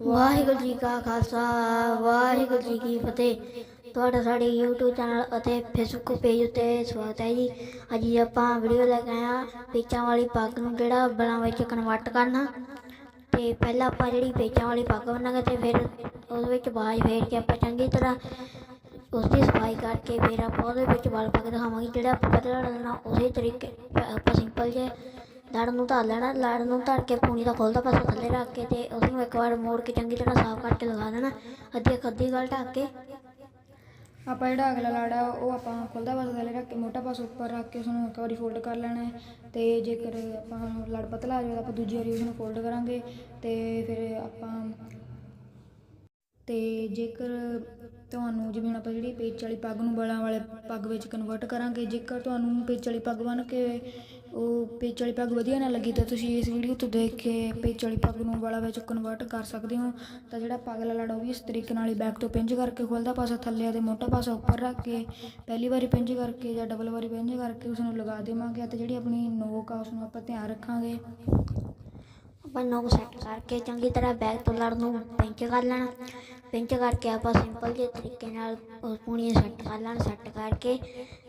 ਵਾਹਿਗੁਰੂ ਜੀ ਕਾ ਖਾਲਸਾ, ਵਾਹਿਗੁਰੂ ਜੀ ਕੀ ਫਤਿਹ। ਤੁਹਾਡਾ ਸਾਡੇ YouTube ਚੈਨਲ ਅਤੇ Facebook ਪੇਜ ਉੱਤੇ ਸਵਾਗਤ ਹੈ ਜੀ। ਅੱਜ ਆਪਾਂ ਵੀਡੀਓ ਲੈ ਕੇ ਆਇਆ ਹਾਂ ਪੇਚਾਂ ਵਾਲੀ ਪੱਗ ਨੂੰ ਜਿਹੜਾ ਬਲਾਂ ਵਿੱਚ ਕਨਵਰਟ ਕਰਨਾ। ਤੇ ਪਹਿਲਾਂ ਆਪਾਂ ਜਿਹੜੀ ਪੇਚਾਂ ਵਾਲੀ ਪੱਗ ਬਣਾਂਗੇ ਤੇ ਫਿਰ ਉਹਦੇ ਵਿੱਚ ਬਾਜ ਫੇਰ ਕੇ ਆਪਾਂ ਚੰਗੀ ਤਰ੍ਹਾਂ ਉਸ ਦੀ ਸਫ਼ਾਈ ਕਰਕੇ ਫਿਰ ਆਪਾਂ ਉਹਦੇ ਵਿੱਚ ਬਲ ਪਾ ਕੇ ਦਿਖਾਵਾਂਗੇ। ਜਿਹੜਾ ਆਪਾਂ ਪਹਿਲਾਂ ਲੜਨਾ ਉਸੇ ਤਰੀਕੇ ਆਪਾਂ ਸਿੰਪਲ ਜੇ ਲੜ ਨੂੰ ਧਰ ਲੈਣਾ, ਲੜ ਨੂੰ ਧਰ ਕੇ ਪੂਣੀ ਦਾ ਖੋਲਦਾ ਪਾਸਾ ਥੱਲੇ ਰੱਖ ਕੇ ਤੇ ਉਸ ਨੂੰ ਇੱਕ ਵਾਰ ਮੋੜ ਕੇ ਚੰਗੀ ਤਰ੍ਹਾਂ ਸਾਫ਼ ਕਰਕੇ ਲਗਾ ਦੇਣਾ, ਅੱਧੀ ਇੱਕ ਗੱਲ ਢੱਕ ਕੇ। ਆਪਾਂ ਜਿਹੜਾ ਅਗਲਾ ਲਾੜਾ ਉਹ ਆਪਾਂ ਖੁੱਲਦਾ ਪਾਸਾ ਥੱਲੇ ਰੱਖ ਕੇ, ਮੋਟਾ ਪਾਸਾ ਉੱਪਰ ਰੱਖ ਕੇ ਉਸਨੂੰ ਇੱਕ ਵਾਰੀ ਫੋਲਡ ਕਰ ਲੈਣਾ ਹੈ ਤੇ ਜੇਕਰ ਆਪਾਂ ਲੜ ਪਤਲਾ ਆ ਜਾਵੇ ਤਾਂ ਆਪਾਂ ਦੂਜੀ ਵਾਰੀ ਉਸਨੂੰ ਫੋਲਡ ਕਰਾਂਗੇ ਤੇ ਫਿਰ ਆਪਾਂ ਤੇ ਜੇਕਰ ਤੁਹਾਨੂੰ ਜਿਵੇਂ ਆਪਾਂ ਜਿਹੜੀ ਪੇਚ ਵਾਲੀ ਪੱਗ ਨੂੰ ਬਲਾਂ ਵਾਲੇ ਪੱਗ ਵਿੱਚ ਕਨਵਰਟ ਕਰਾਂਗੇ, ਜੇਕਰ ਤੁਹਾਨੂੰ ਪੇਚ ਵਾਲੀ ਪੱਗ ਬਣ ਕੇ ਉਹ ਪੇਚ ਵਾਲੀ ਪੱਗ ਵਧੀਆ ਨਾ ਲੱਗੀ ਤਾਂ ਤੁਸੀਂ ਇਸ ਵੀਡੀਓ ਤੋਂ ਦੇਖ ਕੇ ਪੇਚ ਵਾਲੀ ਪੱਗ ਨੂੰ ਵਾਲਾ ਵਿੱਚ ਕਨਵਰਟ ਕਰ ਸਕਦੇ ਹੋ। ਤਾਂ ਜਿਹੜਾ ਪਗਲਾ ਲੜਾ ਉਹ ਵੀ ਇਸ ਤਰੀਕੇ ਨਾਲ ਹੀ ਬੈਕ ਤੋਂ ਪਿੰਜ ਕਰਕੇ ਖੁੱਲਦਾ ਪਾਸਾ, ਥੱਲੇ ਅਤੇ ਮੋਟਾ ਪਾਸਾ ਉੱਪਰ ਰੱਖ ਕੇ, ਪਹਿਲੀ ਵਾਰੀ ਪਿੰਜ ਕਰਕੇ ਜਾਂ ਡਬਲ ਵਾਰੀ ਪਿੰਜ ਕਰਕੇ ਉਸ ਨੂੰ ਲਗਾ ਦੇਵਾਂਗੇ ਅਤੇ ਜਿਹੜੀ ਆਪਣੀ ਨੋਕ ਆ ਉਸ ਨੂੰ ਆਪਾਂ ਧਿਆਨ ਰੱਖਾਂਗੇ। ਆਪਾਂ ਨੋਕ ਸੈੱਟ ਕਰਕੇ ਚੰਗੀ ਤਰ੍ਹਾਂ ਬੈਗ ਤੋਂ ਲੜ ਨੂੰ ਪਿੰਚ ਕਰ ਲੈਣਾ। ਪਿੰਚ ਕਰਕੇ ਆਪਾਂ ਸਿੰਪਲ ਜਿਹੇ ਤਰੀਕੇ ਨਾਲ ਉਸ ਪੂਣੀ ਸੈੱਟ ਕਰ ਲੈਣਾ ਸੈੱਟ ਕਰਕੇ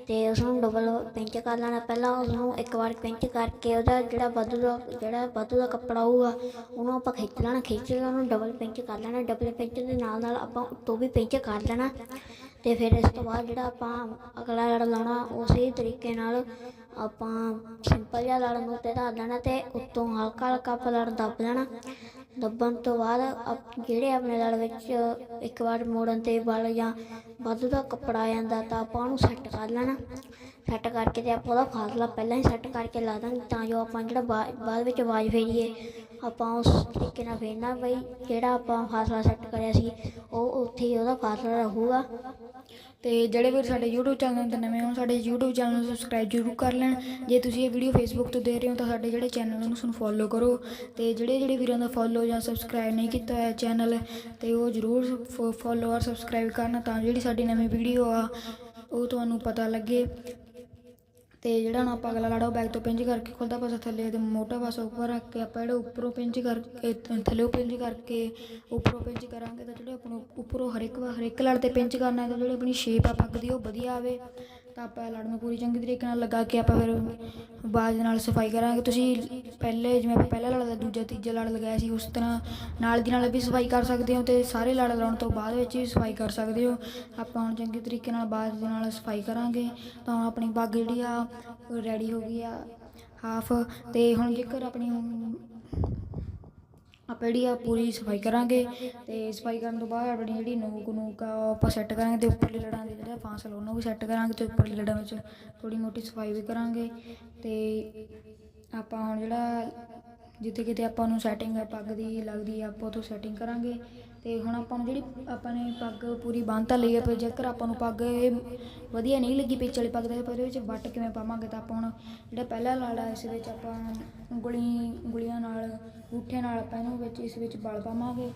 ਤੇ ਉਸ ਨੂੰ ਡਬਲ ਪਿੰਚ ਕਰ ਲੈਣਾ। ਪਹਿਲਾਂ ਉਸ ਨੂੰ ਇੱਕ ਵਾਰ ਪਿੰਚ ਕਰਕੇ ਉਹਦਾ ਜਿਹੜਾ ਵਾਧੂ ਦਾ ਜਿਹੜਾ ਵਾਧੂ ਦਾ ਕੱਪੜਾ ਹੋਊਗਾ, ਉਹਨੂੰ ਆਪਾਂ ਖਿੱਚ ਲੈਣਾ। ਖਿੱਚ ਕੇ ਉਹਨੂੰ ਡਬਲ ਪਿੰਚ ਕਰ ਲੈਣਾ। ਡਬਲ ਪਿੰਚ ਦੇ ਨਾਲ ਨਾਲ ਆਪਾਂ ਉੱਤੋਂ ਵੀ ਪਿੰਚ ਕਰ ਲੈਣਾ। ਤੇ ਫਿਰ ਇਸ ਤੋਂ ਬਾਅਦ ਜਿਹੜਾ ਆਪਾਂ ਅਗਲਾ ਲੜ ਲਾਉਣਾ, ਉਸੇ ਤਰੀਕੇ ਨਾਲ ਆਪਾਂ ਸਿੰਪਲ ਜਿਹਾ ਲੜ ਨੂੰ ਉੱਤੇ ਧਰ ਲੈਣਾ ਤੇ ਉੱਤੋਂ ਹਲਕਾ ਹਲਕਾ ਆਪਾਂ ਲੜ ਦੱਬ ਲੈਣਾ। ਦੱਬਣ ਤੋਂ ਬਾਅਦ ਆਪ- ਜਿਹੜੇ ਆਪਣੇ ਲੜ ਵਿੱਚ ਇੱਕ ਵਾਰ ਮੋੜਨ ਤੇ ਵਲ ਜਾਂ ਵਾਧੂ ਦਾ ਕੱਪੜਾ ਆ ਜਾਂਦਾ ਤਾਂ ਆਪਾਂ ਉਹਨੂੰ ਸੈੱਟ ਕਰ ਲੈਣਾ। ਸੈੱਟ ਕਰਕੇ ਤੇ ਆਪਾਂ ਉਹਦਾ ਫਾਸਲਾ ਪਹਿਲਾਂ ਹੀ ਸੈੱਟ ਕਰਕੇ ਲਾ ਦਾਂਗੇ ਤਾਂ ਜੋ ਆਪਾਂ ਜਿਹੜਾ ਬਾ- ਬਾਅਦ ਵਿੱਚ ਆਵਾਜ਼ ਫੇਰੀਏ ਆਪਾਂ ਉਸ ਤਰੀਕੇ ਨਾਲ ਫੇਰਨਾ ਬਈ ਜਿਹੜਾ ਆਪਾਂ ਫਾਸਲਾ ਸੈੱਟ ਕਰਿਆ ਸੀ, ਉਹ ਉੱਥੇ ਹੀ ਉਹਦਾ ਫਾਸਲਾ ਰਹੂਗਾ। ਤੇ ਜਿਹੜੇ ਵੀਰ ਸਾਡੇ YouTube ਚੈਨਲ ਤੇ ਨਵੇਂ ਹੋਣ ਸਾਡੇ YouTube ਚੈਨਲ ਨੂੰ ਸਬਸਕ੍ਰਾਈਬ ਜ਼ਰੂਰ ਕਰ ਲੈਣ। ਜੇ ਤੁਸੀਂ ਇਹ ਵੀਡੀਓ Facebook ਤੋਂ ਦੇਖ ਰਹੇ ਹੋ ਤਾਂ ਸਾਡੇ ਜਿਹੜੇ ਚੈਨਲ ਨੂੰ ਉਸਨੂੰ ਫੋਲੋ ਕਰੋ। ਤੇ ਜਿਹੜੇ ਜਿਹੜੇ ਵੀਰਾਂ ਦਾ ਫੋਲੋ ਜਾਂ ਸਬਸਕ੍ਰਾਈਬ ਨਹੀਂ ਕੀਤਾ ਹੋਇਆ ਚੈਨਲ, ਤੇ ਉਹ ਜ਼ਰੂਰ ਫੋਲੋ ਔਰ ਸਬਸਕ੍ਰਾਈਬ ਕਰਨ ਤਾਂ ਜਿਹੜੀ ਸਾਡੀ ਨਵੀਂ ਵੀਡੀਓ ਆ, ਉਹ ਤੁਹਾਨੂੰ ਪਤਾ ਲੱਗੇ। ਤੇ ਜਿਹੜਾ ਹੁਣ ਆਪਾਂ ਅਗਲਾ ਲਾੜਾ ਉਹ ਬੈਕ ਤੋਂ ਪਿੰਜ ਕਰਕੇ ਖੁੱਲਦਾ ਪਾਸਾ ਥੱਲੇ ਤੇ ਮੋਟਾ ਪਾਸਾ ਉੱਪਰ ਰੱਖ ਕੇ ਆਪਾਂ ਜਿਹੜਾ ਉੱਪਰੋਂ ਪਿੰਜ ਕਰਕੇ ਥੱਲੇ ਪਿੰਜ ਕਰਕੇ ਉੱਪਰੋਂ ਪਿੰਜ ਕਰਾਂਗੇ ਤਾਂ ਜਿਹੜੇ ਆਪਾਂ ਨੂੰ ਉੱਪਰੋਂ ਹਰ ਇੱਕ ਵਾਰ ਹਰ ਇੱਕ ਲੜ ਤੇ ਪਿੰਜ ਕਰਨਾ ਹੈ ਤਾਂ ਜਿਹੜੀ ਆਪਣੀ ਸ਼ੇਪ ਆ ਪੱਗ ਦੀ ਉਹ ਵਧੀਆ ਆਵੇ। ਤਾਂ ਆਪਾਂ ਲੜ ਨੂੰ ਪੂਰੀ ਚੰਗੀ ਤਰੀਕੇ ਨਾਲ ਲਗਾ ਕੇ ਆਪਾਂ ਫਿਰ ਬਾਜ ਨਾਲ ਸਫ਼ਾਈ ਕਰਾਂਗੇ। ਤੁਸੀਂ ਪਹਿਲੇ ਜਿਵੇਂ ਆਪਾਂ ਪਹਿਲਾ ਲੜ ਦਾ ਦੂਜਾ ਤੀਜਾ ਲੜ ਲਗਾਇਆ ਸੀ, ਉਸ ਤਰ੍ਹਾਂ ਨਾਲ ਦੀ ਨਾਲ ਵੀ ਸਫ਼ਾਈ ਕਰ ਸਕਦੇ ਹੋ ਤੇ ਸਾਰੇ ਲੜ ਲਾਉਣ ਤੋਂ ਬਾਅਦ ਵਿੱਚ ਵੀ ਸਫ਼ਾਈ ਕਰ ਸਕਦੇ ਹੋ। ਆਪਾਂ ਹੁਣ ਚੰਗੇ ਤਰੀਕੇ ਨਾਲ ਬਾਜ ਦੇ ਨਾਲ ਸਫ਼ਾਈ ਕਰਾਂਗੇ। ਤਾਂ ਹੁਣ ਆਪਣੀ ਪੱਗ ਜਿਹੜੀ ਆ ਰੈਡੀ ਹੋ ਗਈ ਆ ਹਾਫ ਤੇ ਹੁਣ ਜੇਕਰ ਆਪਣੀ ਆਪਾਂ ਜਿਹੜੀ ਆ ਪੂਰੀ ਸਫ਼ਾਈ ਕਰਾਂਗੇ ਤੇ ਸਫ਼ਾਈ ਕਰਨ ਤੋਂ ਬਾਅਦ ਆਪਣੀ ਜਿਹੜੀ ਨੂਕ ਨੂਕ ਆ, ਉਹ ਆਪਾਂ ਸੈੱਟ ਕਰਾਂਗੇ ਤੇ ਉੱਪਰਲੀ ਲੜਾਂ ਦੇ ਜਿਹੜਾ ਫਾਸਲਾ ਉਹਨੂੰ ਵੀ ਸੈੱਟ ਕਰਾਂਗੇ ਤੇ ਉੱਪਰਲੀ ਲੜਾਂ ਵਿੱਚ ਥੋੜੀ ਮੋਟੀ ਸਫ਼ਾਈ ਵੀ ਕਰਾਂਗੇ ਤੇ ਆਪਾਂ ਹੁਣ ਜਿਹੜਾ ਜਿੱਥੇ ਕਿਤੇ ਆਪਾਂ ਨੂੰ ਸੈਟਿੰਗ ਹੈ ਪੱਗ ਦੀ ਲੱਗਦੀ ਹੈ, ਆਪਾਂ ਉਥੋਂ ਸੈਟਿੰਗ ਕਰਾਂਗੇ। ਅਤੇ ਹੁਣ ਆਪਾਂ ਨੂੰ ਜਿਹੜੀ ਆਪਾਂ ਨੇ ਪੱਗ ਪੂਰੀ ਬੰਨ੍ਹ ਤਾਂ ਲਈ ਆ ਪਰ ਜੇਕਰ ਆਪਾਂ ਨੂੰ ਪੱਗ ਇਹ ਵਧੀਆ ਨਹੀਂ ਲੱਗੀ ਪਿੱਛੇ ਵਾਲੀ ਪੱਗ ਦੇ ਪਰ ਇਹਦੇ ਵਿੱਚ ਵੱਟ ਕਿਵੇਂ ਪਾਵਾਂਗੇ? ਤਾਂ ਆਪਾਂ ਹੁਣ ਜਿਹੜਾ ਪਹਿਲਾ ਲਾੜਾ ਇਸ ਵਿੱਚ ਆਪਾਂ ਉਂਗਲੀ ਉਂਗਲੀਆਂ ਨਾਲ ਗੂਠੇ ਨਾਲ ਆਪਾਂ ਇਹਨੂੰ ਵਿੱਚ, ਇਸ ਵਿੱਚ ਬਲ ਪਾਵਾਂਗੇ।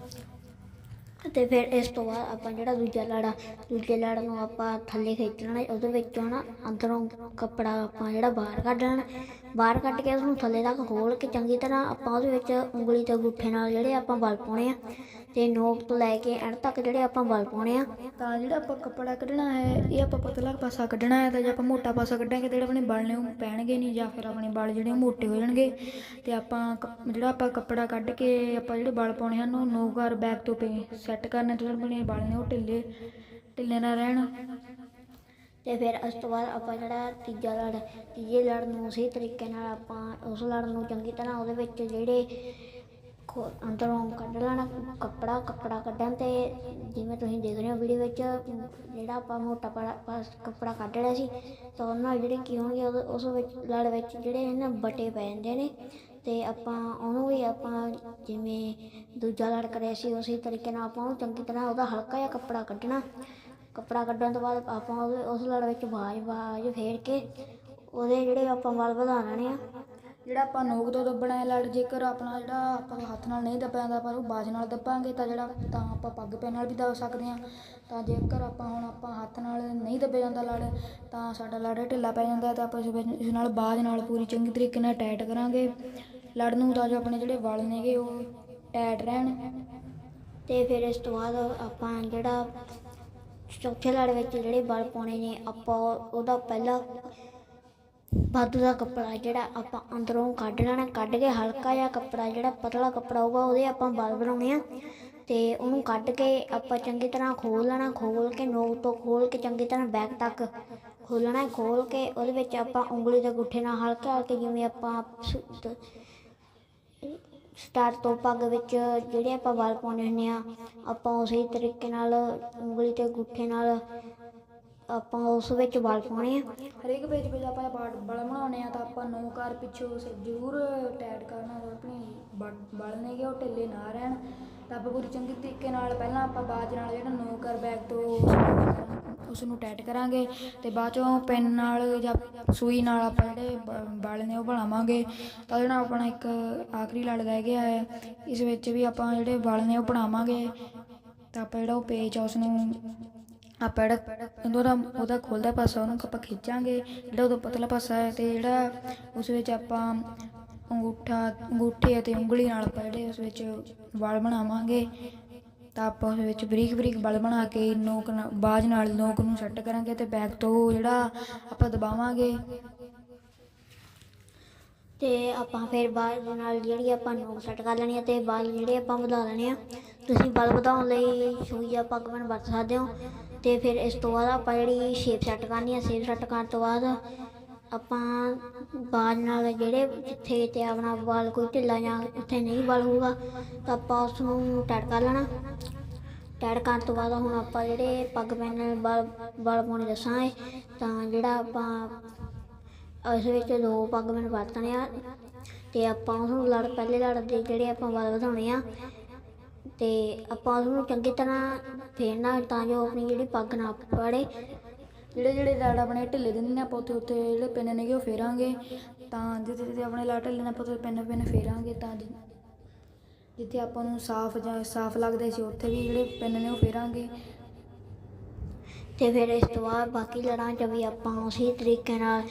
ਤੇ ਫਿਰ ਇਸ ਤੋਂ ਬਾਅਦ ਆਪਾਂ ਜਿਹੜਾ ਦੂਜਾ ਲਾੜਾ, ਦੂਜੇ ਲੜ ਨੂੰ ਆਪਾਂ ਥੱਲੇ ਖਿੱਚ ਲੈਣਾ, ਉਹਦੇ ਵਿੱਚੋਂ ਨਾ ਅੰਦਰੋਂ ਕੱਪੜਾ ਆਪਾਂ ਜਿਹੜਾ ਬਾਹਰ ਕੱਢ ਲੈਣਾ। ਬਾਹਰ ਕੱਢ ਕੇ ਉਸਨੂੰ ਥੱਲੇ ਤੱਕ ਖੋਲ ਕੇ ਚੰਗੀ ਤਰ੍ਹਾਂ ਆਪਾਂ ਉਹਦੇ ਵਿੱਚ ਉਂਗਲੀ ਤੇ ਅੰਗੂਠੇ ਨਾਲ ਜਿਹੜੇ ਆਪਾਂ ਬਲ ਪਾਉਣੇ ਆ ਤੇ ਨੋਕ ਤੋਂ ਲੈ ਕੇ ਐਂਡ ਤੱਕ ਜਿਹੜੇ ਆਪਾਂ ਵਲ ਪਾਉਣੇ ਆ। ਤਾਂ ਜਿਹੜਾ ਆਪਾਂ ਕੱਪੜਾ ਕੱਢਣਾ ਹੈ ਇਹ ਆਪਾਂ ਪਤਲਾ ਪਾਸਾ ਕੱਢਣਾ ਹੈ ਤਾਂ ਜੇ ਆਪਾਂ ਮੋਟਾ ਪਾਸਾ ਕੱਢਾਂਗੇ ਤੇ ਜਿਹੜੇ ਆਪਣੇ ਬਲ ਨੇ ਉਹ ਪੈਣਗੇ ਨਹੀਂ ਜਾਂ ਫਿਰ ਆਪਣੇ ਬਲ ਜਿਹੜੇ ਮੋਟੇ ਹੋ ਜਾਣਗੇ। ਤੇ ਆਪਾਂ ਜਿਹੜਾ ਆਪਾਂ ਕੱਪੜਾ ਕੱਢ ਕੇ ਆਪਾਂ ਜਿਹੜੇ ਬਲ ਪਾਉਣੇ ਹਨ ਉਹ ਨੋਕ ਔਰ ਬੈਕ ਤੋਂ ਪੇ ਸੈੱਟ ਕਰਨੇ ਤੇ ਆਪਣੇ ਬਲ ਨੇ ਉਹ ਢਿੱਲੇ ਢਿੱਲੇ ਨਾ ਰਹਿਣ। ਤੇ ਫਿਰ ਉਸ ਤੋਂ ਬਾਅਦ ਆਪਾਂ ਜਿਹੜਾ ਤੀਜਾ ਲੜ ਤੀਜੇ ਲੜ ਨੂੰ ਉਸੇ ਤਰੀਕੇ ਨਾਲ ਆਪਾਂ ਉਸ ਲੜ ਨੂੰ ਚੰਗੀ ਤਰ੍ਹਾਂ ਉਹਦੇ ਵਿੱਚ ਜਿਹੜੇ ਖੋ- ਅੰਦਰੋਂ ਕੱਢ ਲੈਣਾ, ਕੱਪੜਾ ਕੱਪੜਾ ਕੱਢਣ ਤੇ ਜਿਵੇਂ ਤੁਸੀਂ ਦੇਖ ਰਹੇ ਹੋ ਵੀਡੀਓ ਵਿੱਚ, ਜਿਹੜਾ ਆਪਾਂ ਮੋਟਾ ਪਾ- ਪਾਸ ਕੱਪੜਾ ਕੱਢ ਲਿਆ ਸੀ, ਤਾਂ ਉਹਨਾਂ ਨਾਲ ਜਿਹੜੇ ਕੀ ਹੋਣਗੇ ਉਹਦੇ- ਉਸ ਵਿੱਚ, ਲੜ ਵਿੱਚ ਜਿਹੜੇ ਇਹਨਾਂ ਬਟੇ ਪੈ ਜਾਂਦੇ ਨੇ, ਤੇ ਆਪਾਂ ਉਹਨੂੰ ਵੀ ਆਪਾਂ ਜਿਵੇਂ ਦੂਜਾ ਲੜ ਕਰਿਆ ਸੀ, ਉਸੇ ਤਰੀਕੇ ਨਾਲ ਆਪਾਂ ਉਹਨੂੰ ਚੰਗੀ ਤਰ੍ਹਾਂ ਉਹਦਾ ਹਲਕਾ ਜਿਹਾ ਕੱਪੜਾ ਕੱਢਣਾ, ਕੱਪੜਾ ਕੱਢਣ ਤੋਂ ਬਾਅਦ ਆਪਾਂ ਉਹਦੇ, ਉਸ ਲੜ ਵਿੱਚ ਬਾਜ ਬਾਜ ਫੇਰ ਕੇ ਉਹਦੇ ਜਿਹੜੇ ਆਪਾਂ ਵਲ ਵਧਾ ਲੈਣੇ ਆ ਜਿਹੜਾ ਆਪਾਂ ਨੋਕ ਤੋਂ ਦੱਬਣਾ ਹੈ ਲੜ, ਜੇਕਰ ਆਪਣਾ ਜਿਹੜਾ ਆਪਾਂ ਹੱਥ ਨਾਲ ਨਹੀਂ ਦੱਬਿਆ ਜਾਂਦਾ ਪਰ ਉਹ ਬਾਜ ਨਾਲ ਦੱਬਾਂਗੇ ਤਾਂ ਜਿਹੜਾ, ਤਾਂ ਆਪਾਂ ਪੱਗ ਪੈਣ ਨਾਲ ਵੀ ਦੱਬ ਸਕਦੇ ਹਾਂ। ਤਾਂ ਜੇਕਰ ਆਪਾਂ ਹੁਣ ਆਪਾਂ ਹੱਥ ਨਾਲ ਨਹੀਂ ਦੱਬਿਆ ਜਾਂਦਾ ਲੜ, ਤਾਂ ਸਾਡਾ ਲੜ ਢਿੱਲਾ ਪੈ ਜਾਂਦਾ ਹੈ ਤਾਂ ਆਪਾਂ ਇਸ ਨਾਲ ਬਾਜ ਨਾਲ ਪੂਰੀ ਚੰਗੀ ਤਰੀਕੇ ਨਾਲ ਟਾਈਟ ਕਰਾਂਗੇ। ਲੜ ਨੂੰ ਤਾਂ ਜੋ ਆਪਣੇ ਜਿਹੜੇ ਵਲ ਨੇਗੇ ਉਹ ਟਾਈਟ ਰਹਿਣ। ਤੇ ਫਿਰ ਇਸ ਤੋਂ ਬਾਅਦ ਆਪਾਂ ਜਿਹੜਾ ਚੌਥੇ ਲੜ ਵਿੱਚ ਜਿਹੜੇ ਬਲ ਪਾਉਣੇ ਨੇ, ਆਪਾਂ ਉਹਦਾ ਪਹਿਲਾ ਵਾਧੂ ਦਾ ਕੱਪੜਾ ਜਿਹੜਾ ਆਪਾਂ ਅੰਦਰੋਂ ਕੱਢ ਲੈਣਾ, ਕੱਢ ਕੇ ਹਲਕਾ ਜਿਹਾ ਕੱਪੜਾ, ਜਿਹੜਾ ਪਤਲਾ ਕੱਪੜਾ ਹੋਊਗਾ, ਉਹਦੇ ਆਪਾਂ ਬਲ ਬਣਾਉਣੇ ਆ ਤੇ ਉਹਨੂੰ ਕੱਢ ਕੇ ਆਪਾਂ ਚੰਗੀ ਤਰ੍ਹਾਂ ਖੋਲ ਲੈਣਾ, ਖੋਲ ਕੇ ਨੋਕ ਤੋਂ ਖੋਲ ਕੇ ਚੰਗੀ ਤਰ੍ਹਾਂ ਬੈਕ ਤੱਕ ਖੋਲਣਾ ਹੈ। ਖੋਲ ਕੇ ਉਹਦੇ ਵਿੱਚ ਆਪਾਂ ਉਂਗਲੀ ਦੇ ਗੁੱਠੇ ਨਾਲ ਹਲਕੇ ਹਲਕੇ ਜਿਵੇਂ ਆਪਾਂ ਸਟਾਰ ਤੋਂ ਪੱਗ ਵਿੱਚ ਜਿਹੜੇ ਆਪਾਂ ਵਾਲ ਪਾਉਣੇ ਹੁੰਦੇ ਆ, ਆਪਾਂ ਉਸੇ ਤਰੀਕੇ ਨਾਲ ਉਂਗਲੀ ਤੇ ਗੁੱਠੇ ਨਾਲ ਆਪਾਂ ਉਸ ਵਿੱਚ ਵਾਲ ਪਾਉਣੇ ਆ। ਹਰੇਕ ਪੇਜ ਵਿੱਚ ਆਪਾਂ ਬਾੜ ਬਲ ਬਣਾਉਣੇ ਆ ਤਾਂ ਆਪਾਂ ਨੌ ਕਾਰ ਪਿੱਛੋਂ ਸ- ਜ਼ਰੂਰ ਟੈਟ ਕਰਨਾ ਤਾਂ ਆਪਣੀ ਬ- ਬਲ ਨੇ ਉਹ ਢਿੱਲੇ ਨਾ ਰਹਿਣ। ਤਾਂ ਆਪਾਂ ਪੂਰੀ ਚੰਗੀ ਤਰੀਕੇ ਨਾਲ ਪਹਿਲਾਂ ਆਪਾਂ ਬਾਜ ਨਾਲ ਜਿਹੜਾ ਨੋ ਕਰ ਬੈਗ ਤੋਂ ਉਸ ਨੂੰ ਟੈਟ ਕਰਾਂਗੇ। ਤੇ ਬਾਅਦ ਚੋਂ ਪੈਨ ਨਾਲ ਜਾਂ ਸੂਈ ਨਾਲ ਆਪਾਂ ਜਿਹੜੇ ਬ- ਬਲ ਨੇ ਉਹ ਬਣਾਵਾਂਗੇ। ਤਾਂ ਉਹਦੇ ਨਾਲ ਆਪਣਾ ਇੱਕ ਆਖਰੀ ਲੜ ਰਹਿ ਗਿਆ ਹੈ। ਇਸ ਵਿੱਚ ਵੀ ਆਪਾਂ ਜਿਹੜੇ ਬਲ ਨੇ ਉਹ ਬਣਾਵਾਂਗੇ। ਤਾਂ ਆਪਾਂ ਜਿਹੜਾ ਉਹ ਪੇਜ ਆ, ਉਸ ਨੂੰ ਆਪਾਂ ਜਿਹੜਾ ਉਹਦਾ ਉਹਦਾ ਖੋਲਦਾ ਪਾਸਾ ਉਹਨੂੰ ਆਪਾਂ ਖਿੱਚਾਂਗੇ, ਜਿਹੜਾ ਉਹਦਾ ਪਤਲਾ ਪਾਸਾ ਹੈ ਤੇ ਜਿਹੜਾ ਉਸ ਵਿੱਚ ਆਪਾਂ ਅੰਗੂਠਾ, ਅੰਗੂਠੇ ਅਤੇ ਉਂਗਲੀ ਨਾਲ ਆਪਾਂ ਜਿਹੜੇ ਉਸ ਵਿੱਚ ਵਾਲ ਬਣਾਵਾਂਗੇ, ਤਾਂ ਆਪਾਂ ਉਸ ਵਿੱਚ ਬਰੀਕ ਬਰੀਕ ਵਾਲ ਬਣਾ ਕੇ ਨੋਕ ਨਾਲ ਬਾਜ ਨਾਲ ਨੋਕ ਨੂੰ ਸੈੱਟ ਕਰਾਂਗੇ ਤੇ ਬੈਕ ਤੋਂ ਜਿਹੜਾ ਆਪਾਂ ਦਬਾਵਾਂਗੇ। ਤੇ ਆਪਾਂ ਫਿਰ ਬਾਜ਼ ਨਾਲ ਜਿਹੜੀ ਆਪਾਂ ਨੋਕ ਸੈੱਟ ਕਰ ਲੈਣੀ ਆ ਤੇ ਵਾਲ ਜਿਹੜੇ ਆਪਾਂ ਵਧਾ ਲੈਣੇ ਆ ਤੁਸੀਂ ਬਲ ਵਧਾਉਣ ਲਈ ਸੂਈ ਜਾਂ ਪੱਗ ਬਣ ਵਰਤ ਸਕਦੇ ਹੋ। ਤੇ ਫਿਰ ਇਸ ਤੋਂ ਬਾਅਦ ਆਪਾਂ ਜਿਹੜੀ ਸ਼ੇਪ ਸੈੱਟ ਕਰਨੀ ਆ ਸ਼ੇਪ ਸੈੱਟ ਕਰਨ ਤੋਂ ਬਾਅਦ ਆਪਾਂ ਬਾਜ਼ ਨਾਲ ਜਿਹੜੇ ਜਿੱਥੇ ਤੇ ਆਪਣਾ ਵਾਲ ਕੋਈ ਢਿੱਲਾ ਜਾਂ ਉੱਥੇ ਨਹੀਂ ਵਾਲ ਹੋਊਗਾ, ਤਾਂ ਆਪਾਂ ਉਸ ਨੂੰ ਟੈਟ ਕਰ ਲੈਣਾ। ਟੈਟ ਕਰਨ ਤੋਂ ਬਾਅਦ ਹੁਣ ਆਪਾਂ ਜਿਹੜੇ ਪੱਗ ਪੈਨ ਵਾਲ ਵਾਲ ਪਾਉਣੇ ਦੱਸਾਂਗੇ, ਤਾਂ ਜਿਹੜਾ ਆਪਾਂ ਇਸ ਵਿੱਚ ਦੋ ਪੱਗ ਮੈਨੂੰ ਵਰਤਣੇ ਆ, ਤੇ ਆਪਾਂ ਉਸਨੂੰ ਲੜ, ਪਹਿਲੇ ਲੜ ਦੇ ਜਿਹੜੇ ਆਪਾਂ ਵਾਲ ਵਧਾਉਣੇ ਆ ਤੇ ਆਪਾਂ ਉਸਨੂੰ ਚੰਗੀ ਤਰ੍ਹਾਂ ਫੇਰਨਾ ਤਾਂ ਜੋ ਆਪਣੀ ਜਿਹੜੀ ਪੱਗ ਨਾ ਪੜੇ ਜਿਹੜੇ ਜਿਹੜੇ ਲੜ ਆਪਣੇ ਢਿੱਲੇ ਦਿੰਦੇ ਨੇ ਆਪਾਂ ਉੱਥੇ ਉੱਥੇ ਜਿਹੜੇ ਪਿੰਨ ਨੇਗੇ ਉਹ ਫੇਰਾਂਗੇ। ਤਾਂ ਜਿੱਥੇ ਜਿੱਥੇ ਆਪਣੇ ਲੜ ਢਿੱਲੇ ਨੇ ਆਪਾਂ ਉੱਥੇ ਪਿੰਨ ਪਿੰਨ ਫੇਰਾਂਗੇ ਤਾਂ ਜਿੱਥੇ ਆਪਾਂ ਨੂੰ ਸਾਫ਼ ਜਾਂ ਸਾਫ਼ ਲੱਗਦੇ ਸੀ ਉੱਥੇ ਵੀ ਜਿਹੜੇ ਪਿੰਨ ਨੇ ਉਹ ਫੇਰਾਂਗੇ। ਤੇ ਫਿਰ ਇਸ ਤੋਂ ਬਾਅਦ ਬਾਕੀ ਲੜਾਂ 'ਚ ਵੀ ਆਪਾਂ ਉਸੇ ਤਰੀਕੇ ਨਾਲ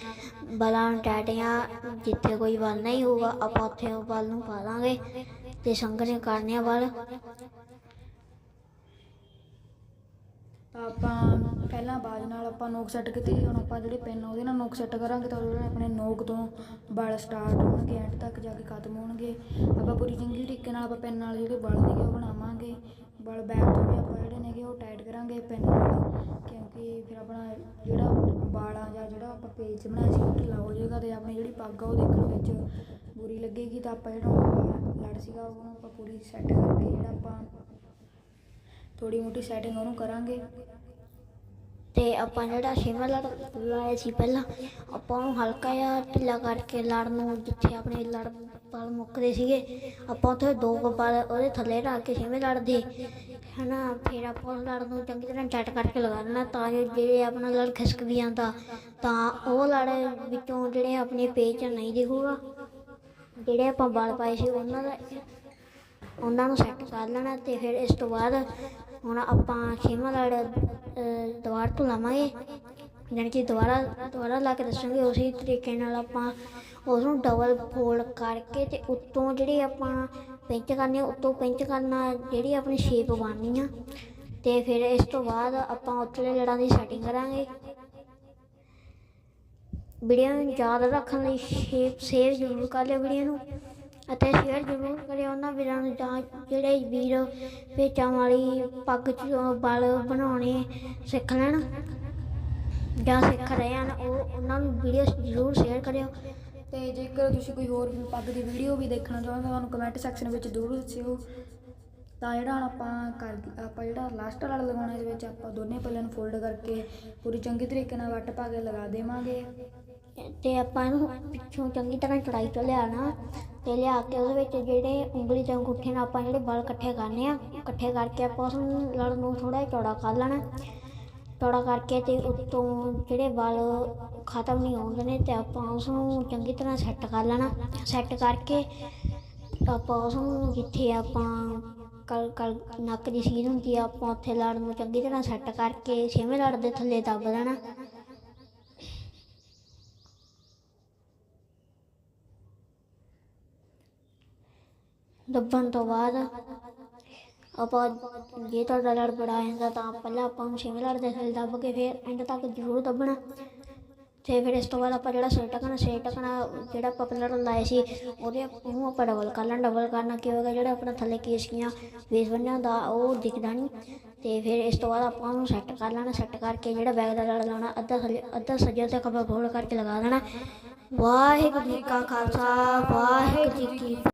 ਬਲਾਂ ਨੂੰ ਟੈਟਿਆਂ ਜਿੱਥੇ ਕੋਈ ਬਲ ਨਹੀਂ ਹੋਊਗਾ ਆਪਾਂ ਉੱਥੇ ਉਹ ਬਲ ਨੂੰ ਪਾ ਦਾਂਗੇ। ਤੇ ਸੰਗਨੇ ਕਰਨੇ ਆ ਆਪਾਂ ਪਹਿਲਾਂ ਬਾਜ ਨਾਲ ਆਪਾਂ ਨੋਕ ਸੈੱਟ ਕੀਤੀ ਸੀ, ਹੁਣ ਆਪਾਂ ਜਿਹੜੇ ਪਿੰਨ ਉਹਦੇ ਨਾਲ ਨੋਕ ਸੈੱਟ ਕਰਾਂਗੇ ਤਾਂ ਉਹਦੇ ਆਪਣੇ ਨੋਕ ਤੋਂ ਬਲ ਸਟਾਰਟ ਹੋਣਗੇ ਐਂਡ ਤੱਕ ਜਾ ਕੇ ਖਤਮ ਹੋਣਗੇ। ਆਪਾਂ ਪੂਰੀ ਚੰਗੀ ਤਰੀਕੇ ਨਾਲ ਆਪਾਂ ਪਿੰਨ ਨਾਲ ਜਿਹੜੇ ਬਲ ਨੇਗੇ ਉਹ ਬਣਾਵਾਂਗੇ। ਬਲ ਬੈਕ ਤੋਂ ਵੀ ਆਪਾਂ ਜਿਹੜੇ ਨੇਗੇ ਉਹ ਟਾਈਟ ਕਰਾਂਗੇ ਪਿੰਨ ਨਾਲ, ਕਿਉਂਕਿ ਫਿਰ ਆਪਣਾ ਜਿਹੜਾ ਬਾਲਾਂ ਜਾਂ ਜਿਹੜਾ ਆਪਾਂ ਪੇਜ ਬਣਾਇਆ ਸੀ, ਉਹ ਢਿੱਲਾ ਹੋ ਜਾਏਗਾ ਤੇ ਆਪਣੀ ਜਿਹੜੀ ਪੱਗ ਆ, ਉਹ ਦੇਖਣ ਵਿੱਚ ਬੁਰੀ ਲੱਗੇਗੀ ਤਾਂ ਆਪਾਂ ਜਿਹੜਾ ਆਪਾਂ ਲੜ ਸੀਗਾ, ਉਹਨੂੰ ਆਪਾਂ ਪੂਰੀ ਸੈੱਟ ਕਰਕੇ ਜਿਹੜਾ ਆਪਾਂ ਥੋੜੀ ਮੋਟੀ ਸੈਟਿੰਗ ਉਹਨੂੰ ਕਰਾਂਗੇ। ਤੇ ਆਪਾਂ ਜਿਹੜਾ ਛੇਵਾਂ ਲੜ ਲਾਇਆ ਸੀ ਪਹਿਲਾਂ, ਆਪਾਂ ਉਹਨੂੰ ਹਲਕਾ ਜਿਹਾ ਢਿੱਲਾ ਕਰਕੇ ਲੜ ਨੂੰ, ਜਿੱਥੇ ਆਪਣੇ ਲੜ ਪਲ ਮੁੱਕਦੇ ਸੀਗੇ, ਆਪਾਂ ਉੱਥੇ ਦੋ ਕੁ ਉਹਦੇ ਥੱਲੇ ਰੱਖ ਕੇ ਛੇਵੇਂ ਲੜਦੇ। ਹਨਾ, ਫਿਰ ਆਪਾਂ ਉਸ ਲੜ ਨੂੰ ਚੰਗੀ ਤਰ੍ਹਾਂ ਟੈਟ ਕਰਕੇ ਲਗਾ ਦੇਣਾ ਤਾਂ ਜੋ ਜਿਹੜੇ ਆਪਣਾ ਲੜ ਖਿਸਕ ਵੀ ਜਾਂਦਾ, ਤਾਂ ਉਹ ਲੜ ਵਿੱਚੋਂ ਜਿਹੜੇ ਆਪਣੇ ਪੇਜ 'ਚ ਨਹੀਂ ਦਿਖੂਗਾ। ਜਿਹੜੇ ਆਪਾਂ ਬਲ ਪਾਏ ਸੀ ਉਹਨਾਂ ਦਾ, ਉਹਨਾਂ ਨੂੰ ਸੈੱਟ ਕਰ ਲੈਣਾ ਤੇ ਫਿਰ ਇਸ ਤੋਂ ਬਾਅਦ ਹੁਣ ਆਪਾਂ ਛੇਵਾਂ ਲੜ ਦੁਬਾਰ ਤੋਂ ਲਾਵਾਂਗੇ। ਯਾਨੀ ਕਿ ਦੁਬਾਰਾ ਦੁਬਾਰਾ ਲਾ ਕੇ ਦੱਸਾਂਗੇ, ਉਸੇ ਤਰੀਕੇ ਨਾਲ ਆਪਾਂ ਉਸ ਨੂੰ ਡਬਲ ਫੋਲਡ ਕਰਕੇ ਤੇ ਉੱਤੋਂ ਜਿਹੜੀ ਆਪਾਂ ਪਿੰਚ ਕਰਨੀ ਆ, ਉੱਤੋਂ ਪਿੰਚ ਕਰਨਾ, ਜਿਹੜੀ ਆਪਣੀ ਸ਼ੇਪ ਬਣਨੀ ਆ। ਤੇ ਫਿਰ ਇਸ ਤੋਂ ਬਾਅਦ ਆਪਾਂ ਉੱਤਲੇ ਲੜਾਂ ਦੀ ਸੈਟਿੰਗ ਕਰਾਂਗੇ। ਵੀਡੀਓ ਨੂੰ ਯਾਦ ਰੱਖਣ ਲਈ ਸ਼ੇਪ ਸੇਵ ਜ਼ਰੂਰ ਕਰ ਲਿਓ ਵੀਡੀਓ ਨੂੰ। ਅਤੇ ਸ਼ੇਅਰ ਜ਼ਰੂਰ ਕਰਿਓ ਉਹਨਾਂ ਵੀਰਾਂ ਨੂੰ ਜਾਂ ਜਿਹੜੇ ਵੀਰ ਪੇਚਾਂ ਵਾਲੀ ਪੱਗ ਚੋਂ ਬਲ ਬਣਾਉਣੇ ਸਿੱਖ ਲੈਣ ਜਾਂ ਸਿੱਖ ਰਹੇ ਹਨ, ਉਹ ਉਹਨਾਂ ਨੂੰ ਵੀਡੀਓ ਜ਼ਰੂਰ ਸ਼ੇਅਰ ਕਰਿਓ। ਤੇ ਜੇਕਰ ਤੁਸੀਂ ਕੋਈ ਹੋਰ ਵੀ ਪੱਗ ਦੀ ਵੀਡੀਓ ਵੀ ਦੇਖਣਾ ਚਾਹੋ ਤਾਂ ਸਾਨੂੰ ਕਮੈਂਟ ਸੈਕਸ਼ਨ ਵਿੱਚ ਜ਼ਰੂਰ ਦੱਸਿਓ। ਤਾਂ ਜਿਹੜਾ ਹੁਣ ਆਪਾਂ ਕਰ, ਆਪਾਂ ਜਿਹੜਾ ਲਾਸਟ ਵਾਲਾ ਲਗਾਉਣਾ ਇਸ ਵਿੱਚ ਆਪਾਂ ਦੋਨੇ ਪੱਲਿਆਂ ਨੂੰ ਫੋਲਡ ਕਰਕੇ ਪੂਰੀ ਚੰਗੀ ਤਰੀਕੇ ਨਾਲ ਵੱਟ ਪਾ ਕੇ ਲਗਾ ਦੇਵਾਂਗੇ। ਤੇ ਆਪਾਂ ਇਹਨੂੰ ਪਿੱਛੋਂ ਚੰਗੀ ਤਰ੍ਹਾਂ ਚੜਾਈ ਤੋਂ ਲਿਆਣਾ ਤੇ ਲਿਆ ਕੇ ਉਹਦੇ ਵਿੱਚ ਜਿਹੜੇ ਉਂਗਲੀ ਤੇ ਅੰਗੂਠੇ ਨਾਲ ਆਪਾਂ ਜਿਹੜੇ ਬਲ ਇਕੱਠੇ ਕਰਨੇ ਆ, ਇਕੱਠੇ ਕਰਕੇ ਆਪਾਂ ਉਸ ਨੂੰ ਲੜ ਨੂੰ ਥੋੜਾ ਜਿਹਾ ਚੌੜਾ ਕਰ ਲੈਣਾ। ਚੌੜਾ ਕਰਕੇ ਤੇ ਉੱਤੋਂ ਜਿਹੜੇ ਬਲ ਖਤਮ ਨਹੀਂ ਹੋਣ ਦੇਣੇ ਤੇ ਆਪਾਂ ਉਸ ਨੂੰ ਚੰਗੀ ਤਰ੍ਹਾਂ ਸੈੱਟ ਕਰ ਲੈਣਾ ਸੈੱਟ ਕਰਕੇ ਆਪਾਂ ਉਸ ਨੂੰ ਜਿੱਥੇ ਆਪਾਂ ਕਲ ਕਲ ਨੱਕ ਦੀ ਸੀਰ ਹੁੰਦੀ ਆ ਆਪਾਂ ਉੱਥੇ ਲੜ ਨੂੰ ਚੰਗੀ ਤਰ੍ਹਾਂ ਸੈੱਟ ਕਰਕੇ ਛੇਵੇਂ ਲੜ ਦੇ ਥੱਲੇ ਦੱਬ ਦੇਣਾ ਦੱਬਣ ਤੋਂ ਬਾਅਦ ਆਪਾਂ ਜੇ ਤੁਹਾਡਾ ਲੜ ਬੜਾ ਜਾਂਦਾ ਤਾਂ ਪਹਿਲਾਂ ਆਪਾਂ ਨੂੰ ਛੇਵੇਂ ਲੜ ਦੇ ਥੱਲੇ ਦੱਬ ਕੇ ਫਿਰ ਐਂਡ ਤੱਕ ਜ਼ਰੂਰ ਦੱਬਣਾ ਤੇ ਫਿਰ ਇਸ ਤੋਂ ਬਾਅਦ ਆਪਾਂ ਜਿਹੜਾ ਸਿਰ ਟਕਣਾ ਸਿਰ ਟਕਣਾ ਜਿਹੜਾ ਆਪਾਂ ਪਹਿਲਾਂ ਲਾਏ ਸੀ, ਉਹਦੇ ਉਹਨੂੰ ਆਪਾਂ ਡਬਲ ਕਰ ਲੈਣਾ ਡਬਲ ਕਰਨਾ ਕੀ ਹੋਵੇਗਾ ਜਿਹੜਾ ਆਪਣਾ ਥੱਲੇ ਕੇਸਕੀਆਂ ਵੇਸ ਬੰਨਿਆ ਹੁੰਦਾ, ਉਹ ਦਿਖਦਾ ਨਹੀਂ ਤੇ ਫਿਰ ਇਸ ਤੋਂ ਬਾਅਦ ਆਪਾਂ ਉਹਨੂੰ ਸੈੱਟ ਕਰ ਲੈਣਾ ਸੈੱਟ ਕਰਕੇ ਜਿਹੜਾ ਬੈਗ ਦਾ ਲੜ ਲਾਉਣਾ, ਅੱਧਾ ਥੱਲੇ, ਅੱਧਾ ਸੱਜੇ ਤੇ ਖੱਬਾ ਫੋਲਡ ਕਰਕੇ ਲਗਾ ਦੇਣਾ। ਵਾਹਿਗੁਰੂ ਜੀ ਕਾ ਖਾਲਸਾ, ਵਾਹਿਗੁਰੂ ਜੀ ਕੀ